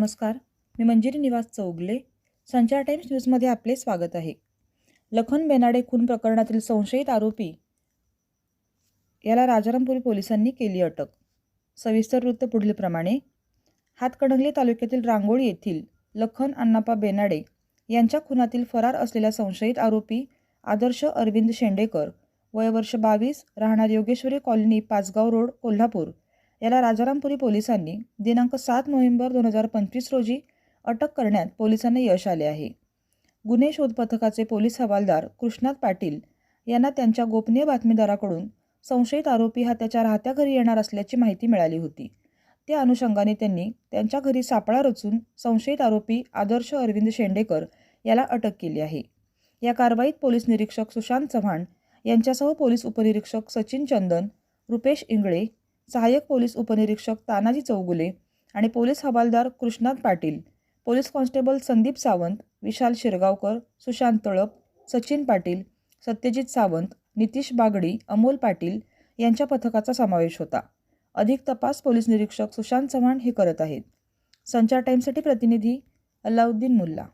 नमस्कार. मी मंजिरी निवास चौगले. संचार टाइम्स न्यूजमध्ये आपले स्वागत आहे. लखन बेनाडे खून प्रकरणातील संशयित आरोपी याला राजारामपुरी पोलिसांनी केली अटक. सविस्तर वृत्त पुढीलप्रमाणे हातकणंगले तालुक्यातील रांगोळी येथील लखन अण्णापा बेनाडे यांच्या खुनातील फरार असलेला संशयित आरोपी आदर्श अरविंद शेंडेकर वयवर्ष बावीस राहणार योगेश्वरी कॉलनी पाचगाव रोड कोल्हापूर याला राजारामपुरी पोलिसांनी दिनांक सात नोव्हेंबर दोन हजार पंचवीस रोजी अटक करण्यात पोलिसांना यश आले आहे. गुन्हे शोध पथकाचे पोलीस हवालदार कृष्णात पाटील यांना त्यांच्या गोपनीय बातमीदाराकडून संशयित आरोपी हा त्याच्या राहत्या घरी येणार असल्याची माहिती मिळाली होती. त्या अनुषंगाने त्यांनी त्यांच्या घरी सापळा रचून संशयित आरोपी आदर्श अरविंद शेंडेकर याला अटक केली आहे. या कारवाईत पोलीस निरीक्षक सुशांत चव्हाण यांच्यासह पोलीस उपनिरीक्षक सचिन चंदन रुपेश इंगळे सहाय्यक पोलीस उपनिरीक्षक तानाजी चौगुले आणि पोलीस हवालदार कृष्णात पाटील पोलीस कॉन्स्टेबल संदीप सावंत विशाल शिरगावकर सुशांत तळप सचिन पाटील सत्यजित सावंत नितीश बागडी अमोल पाटील यांच्या पथकाचा समावेश होता. अधिक तपास पोलीस निरीक्षक सुशांत चव्हाण हे करत आहेत. संचार टाईमसाठी प्रतिनिधी अल्लाउद्दीन मुल्ला.